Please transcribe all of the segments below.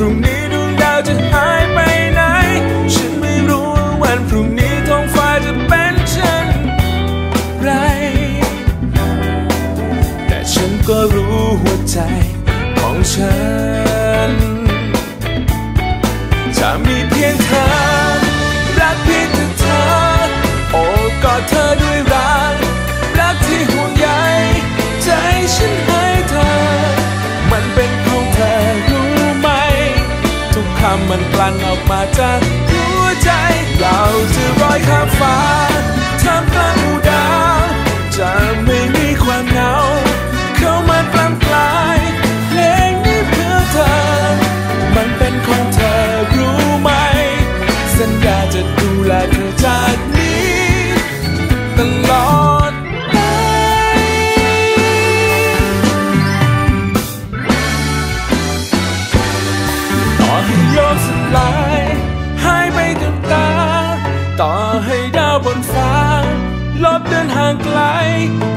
พรุ่งนี้ดวงดาวจะหายไปไหน ฉันไม่รู้ว่าวันพรุ่งนี้ท้องฟ้าจะเป็นเช่นไร แต่ฉันก็รู้หัวใจของฉันำมันกลั่นออกมาจากหัวใจ เราจะร้อยข้ามฟ้าท่ามกลางอุด ลกสลายหายไปกับตา ต่อให้ดาวบนฟ้า ลบเดินห่างไกล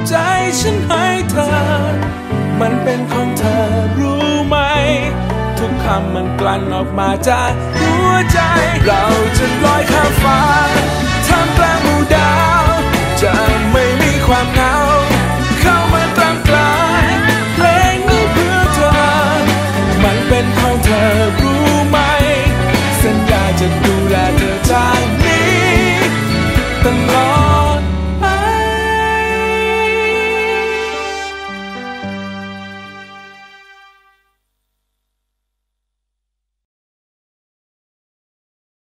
ใจฉันให้เธอ มันเป็นของเธอรู้ไหม ทุกคำมันกลั่นออกมาจากหัวใจ เราจะ